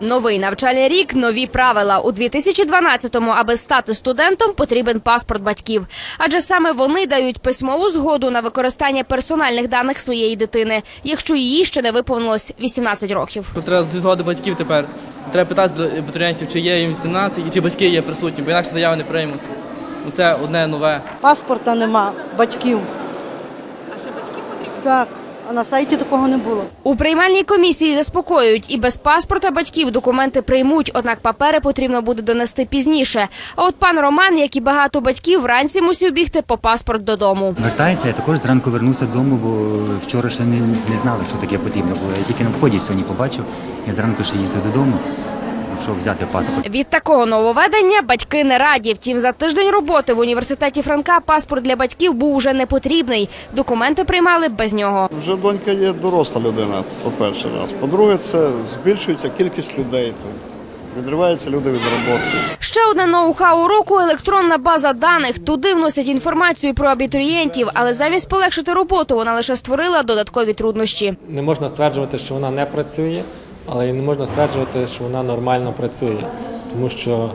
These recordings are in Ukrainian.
Новий навчальний рік, нові правила. У 2012-му, аби стати студентом, потрібен паспорт батьків. Адже саме вони дають письмову згоду на використання персональних даних своєї дитини, якщо їй ще не виповнилось 18 років. Тут треба зі згоди батьків тепер. Треба питати абітурієнтів, чи є їм 18 і чи батьки є присутні, бо інакше заяви не приймуть. Ну, Це одне нове. Паспорта нема, батьків. А ще батьки потрібні? Так, а на сайті такого не було. У приймальній комісії заспокоюють, і без паспорта батьків документи приймуть, однак папери потрібно буде донести пізніше. А от пан Роман, як і багато батьків, вранці мусив бігти по паспорт додому. Вертається, я також зранку вернувся додому, бо вчора ще не, не знали, що таке потрібно було. Я тільки на вході сьогодні побачив. Я зранку ще їздив додому, щоб взяти паспорт. Від такого нововведення батьки не раді. Втім, за тиждень роботи в університеті Франка паспорт для батьків був уже не потрібний. Документи приймали без нього. Вже донька є доросла людина, по перший раз. По-друге, це збільшується кількість людей тут. Відриваються люди від роботи. Ще одне ноу-хау року електронна база даних. Туди вносять інформацію про абітурієнтів, але замість полегшити роботу вона лише створила додаткові труднощі. Не можна стверджувати, що вона не працює, але і не можна стверджувати, що вона нормально працює, тому що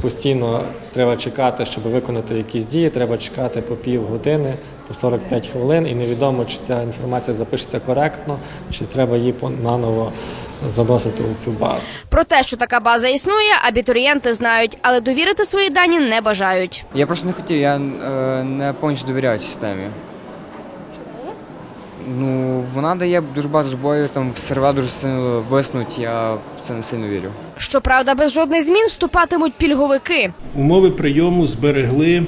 постійно треба чекати, щоб виконати якісь дії, треба чекати по півгодини, по 45 хвилин, і невідомо, чи ця інформація запишеться коректно, чи треба її наново заносити у цю базу. Про те, що така база існує, абітурієнти знають, але довірити свої дані не бажають. Я просто не хотів, я е, не повністю довіряю системі. Ну, вона дає дуже багато збоїв, там сервера дуже сильно виснуть, я в це не сильно вірю. Щоправда, без жодних змін вступатимуть пільговики. Умови прийому зберегли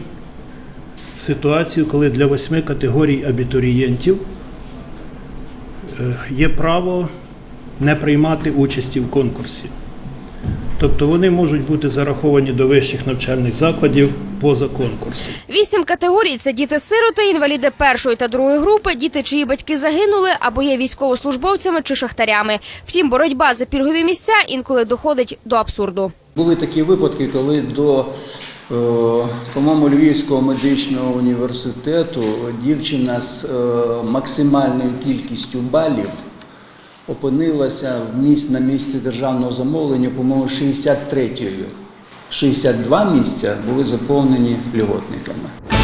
ситуацію, коли для восьми категорій абітурієнтів е, є право не приймати участі в конкурсі. Тобто вони можуть бути зараховані до вищих навчальних закладів поза конкурсом. Вісім категорій це діти-сироти, інваліди першої та другої групи, діти, чиї батьки загинули або є військовослужбовцями чи шахтарями. Втім, боротьба за пільгові місця інколи доходить до абсурду. Були такі випадки, коли до, е, по-моєму, Львівського медичного університету дівчина з е, максимальною кількістю балів опинилася в місць, на місці державного замовлення, по-моєму, 63-ю. 62 місця були заповнені льготниками.